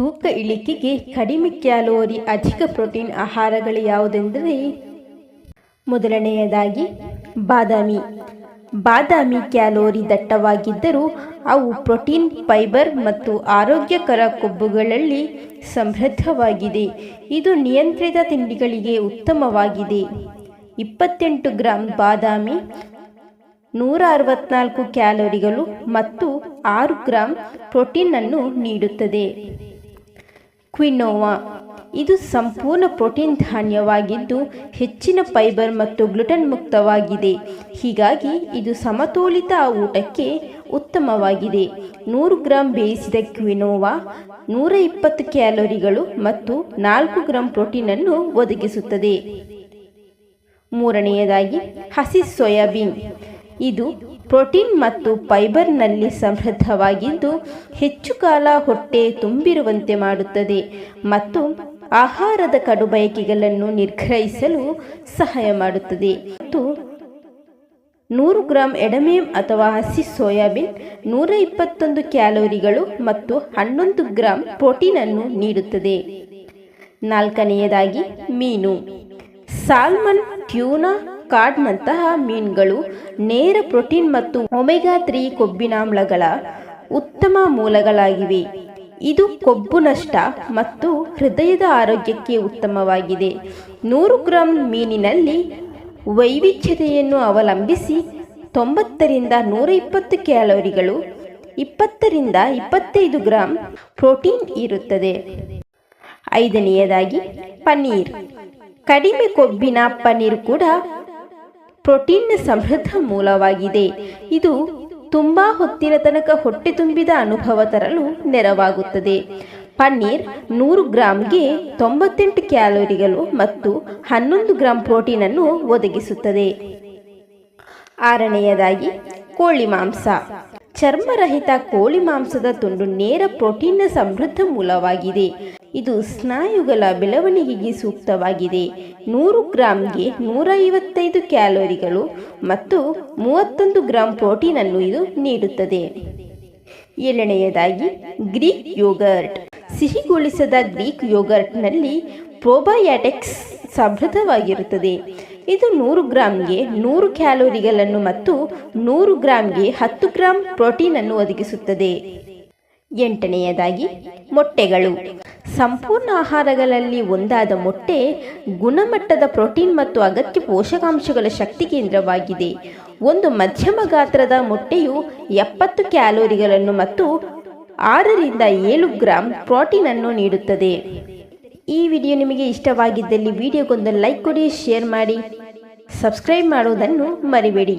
ತೂಕ ಇಳಿಕೆಗೆ ಕಡಿಮೆ ಕ್ಯಾಲೋರಿ, ಅಧಿಕ ಪ್ರೋಟೀನ್ ಆಹಾರಗಳು ಯಾವುದೆಂದರೆ ಮೊದಲನೆಯದಾಗಿ ಬಾದಾಮಿ. ಬಾದಾಮಿ ಕ್ಯಾಲೋರಿ ದಟ್ಟವಾಗಿದ್ದರೂ ಅವು ಪ್ರೋಟೀನ್, ಫೈಬರ್ ಮತ್ತು ಆರೋಗ್ಯಕರ ಕೊಬ್ಬುಗಳಲ್ಲಿ ಸಮೃದ್ಧವಾಗಿದೆ. ಇದು ನಿಯಂತ್ರಿತ ತಿಂಡಿಗಳಿಗೆ ಉತ್ತಮವಾಗಿದೆ. ಇಪ್ಪತ್ತೆಂಟು ಗ್ರಾಂ ಬಾದಾಮಿ ನೂರ ಅರವತ್ನಾಲ್ಕು ಕ್ಯಾಲೋರಿಗಳು ಮತ್ತು ಆರು ಗ್ರಾಂ ಪ್ರೋಟೀನನ್ನು ನೀಡುತ್ತದೆ. ಕ್ವಿನೋವಾ. ಇದು ಸಂಪೂರ್ಣ ಪ್ರೋಟೀನ್ ಧಾನ್ಯವಾಗಿದ್ದು ಹೆಚ್ಚಿನ ಫೈಬರ್ ಮತ್ತು ಗ್ಲುಟನ್ ಮುಕ್ತವಾಗಿದೆ. ಹೀಗಾಗಿ ಇದು ಸಮತೋಲಿತ ಊಟಕ್ಕೆ ಉತ್ತಮವಾಗಿದೆ. ನೂರು ಗ್ರಾಂ ಬೇಯಿಸಿದ ಕ್ವಿನೋವಾ ನೂರ ಇಪ್ಪತ್ತು ಕ್ಯಾಲೋರಿಗಳು ಮತ್ತು ನಾಲ್ಕು ಗ್ರಾಂ ಪ್ರೋಟೀನನ್ನು ಒದಗಿಸುತ್ತದೆ. ಮೂರನೆಯದಾಗಿ ಹಸಿ ಸೋಯಾಬೀನ್. ಇದು ಪ್ರೋಟೀನ್ ಮತ್ತು ಫೈಬರ್ನಲ್ಲಿ ಸಮೃದ್ಧವಾಗಿದ್ದು ಹೆಚ್ಚು ಕಾಲ ಹೊಟ್ಟೆ ತುಂಬಿರುವಂತೆ ಮಾಡುತ್ತದೆ ಮತ್ತು ಆಹಾರದ ಕಡುಬಯಕೆಗಳನ್ನು ನಿರ್ಗ್ರಹಿಸಲು ಸಹಾಯ ಮಾಡುತ್ತದೆ. ಮತ್ತು ನೂರು ಗ್ರಾಂ ಎಡಮೇಮ್ ಅಥವಾ ಹಸಿ ಸೋಯಾಬೀನ್ ನೂರ ಇಪ್ಪತ್ತೊಂದು ಕ್ಯಾಲೋರಿಗಳು ಮತ್ತು ಹನ್ನೊಂದು ಗ್ರಾಂ ಪ್ರೋಟೀನನ್ನು ನೀಡುತ್ತದೆ. ನಾಲ್ಕನೆಯದಾಗಿ ಮೀನು. ಸಾಲ್ಮನ್, ಟ್ಯೂನಾ ಕಾರ್ಡ್ನಂತಹ ಮೀನುಗಳು ನೇರ ಪ್ರೋಟೀನ್ ಮತ್ತು ಒಮೆಗಾ ತ್ರೀ ಕೊಬ್ಬಿನಾಮ್ಲಗಳ ಉತ್ತಮ ಮೂಲಗಳಾಗಿವೆ. ಇದು ಕೊಬ್ಬು ನಷ್ಟ ಮತ್ತು ಹೃದಯದ ಆರೋಗ್ಯಕ್ಕೆ ಉತ್ತಮವಾಗಿದೆ. ನೂರು ಗ್ರಾಂ ಮೀನಿನಲ್ಲಿ ವೈವಿಧ್ಯತೆಯನ್ನು ಅವಲಂಬಿಸಿ ತೊಂಬತ್ತರಿಂದ ನೂರ ಇಪ್ಪತ್ತು ಕ್ಯಾಲೋರಿಗಳು ಇಪ್ಪತ್ತರಿಂದ ಇಪ್ಪತ್ತೈದು ಗ್ರಾಂ ಪ್ರೋಟೀನ್ ಇರುತ್ತದೆ. ಐದನೆಯದಾಗಿ ಪನ್ನೀರ್. ಕಡಿಮೆ ಕೊಬ್ಬಿನ ಪನ್ನೀರ್ ಕೂಡ ಪ್ರೋಟೀನ್ನ ಸಮೃದ್ಧ ಮೂಲವಾಗಿದೆ. ಇದು ತುಂಬಾ ಹೊತ್ತಿನ ತನಕ ಹೊಟ್ಟೆ ತುಂಬಿದ ಅನುಭವ ತರಲು ನೆರವಾಗುತ್ತದೆ. ಪನ್ನೀರ್ ನೂರು ಗ್ರಾಮ್ಗೆ ತೊಂಬತ್ತೆಂಟು ಕ್ಯಾಲೋರಿಗಳು ಮತ್ತು ಹನ್ನೊಂದು ಗ್ರಾಂ ಪ್ರೋಟೀನನ್ನು ಒದಗಿಸುತ್ತದೆ. ಆರನೆಯದಾಗಿ ಕೋಳಿ ಮಾಂಸ. ಚರ್ಮರಹಿತ ಕೋಳಿ ಮಾಂಸದ ತುಂಡು ನೇರ ಪ್ರೋಟೀನ್ನ ಸಮೃದ್ಧ ಮೂಲವಾಗಿದೆ. ಇದು ಸ್ನಾಯುಗಳ ಬೆಳವಣಿಗೆಗೆ ಸೂಕ್ತವಾಗಿದೆ. ನೂರು ಗ್ರಾಂಗೆ ನೂರ ಐವತ್ತೈದು ಕ್ಯಾಲೋರಿಗಳು ಮತ್ತು ಮೂವತ್ತೊಂದು ಗ್ರಾಂ ಪ್ರೋಟೀನನ್ನು ಇದು ನೀಡುತ್ತದೆ. ಏಳನೆಯದಾಗಿ, ಗ್ರೀಕ್ ಯೋಗರ್ಟ್. ಸಿಹಿಗೊಳಿಸದ ಗ್ರೀಕ್ ಯೋಗರ್ಟ್ನಲ್ಲಿ ಪ್ರೋಬಯಾಟಿಕ್ಸ್ ಸಮೃದ್ಧವಾಗಿರುತ್ತದೆ. ಇದು ನೂರು ಗ್ರಾಂಗೆ ನೂರು ಕ್ಯಾಲೋರಿಗಳನ್ನು ಮತ್ತು ನೂರು ಗ್ರಾಂಗೆ ಹತ್ತು ಗ್ರಾಂ ಪ್ರೋಟೀನನ್ನು ಒದಗಿಸುತ್ತದೆ. ಎಂಟನೆಯದಾಗಿ, ಮೊಟ್ಟೆಗಳು. ಸಂಪೂರ್ಣ ಆಹಾರಗಳಲ್ಲಿ ಒಂದಾದ ಮೊಟ್ಟೆ ಗುಣಮಟ್ಟದ ಪ್ರೋಟೀನ್ ಮತ್ತು ಅಗತ್ಯ ಪೋಷಕಾಂಶಗಳ ಶಕ್ತಿ ಕೇಂದ್ರವಾಗಿದೆ. ಒಂದು ಮಧ್ಯಮ ಗಾತ್ರದ ಮೊಟ್ಟೆಯು ಎಪ್ಪತ್ತು ಕ್ಯಾಲೋರಿಗಳನ್ನು ಮತ್ತು ಆರರಿಂದ ಏಳು ಗ್ರಾಂ ಪ್ರೋಟೀನನ್ನು ನೀಡುತ್ತದೆ. ಈ ವಿಡಿಯೋ ನಿಮಗೆ ಇಷ್ಟವಾಗಿದ್ದಲ್ಲಿ ವಿಡಿಯೋಗೊಂದು ಲೈಕ್ ಕೊಡಿ ಶೇರ್ ಮಾಡಿ ಸಬ್ಸ್ಕ್ರೈಬ್ ಮಾಡುವುದನ್ನು ಮರಿಬೇಡಿ.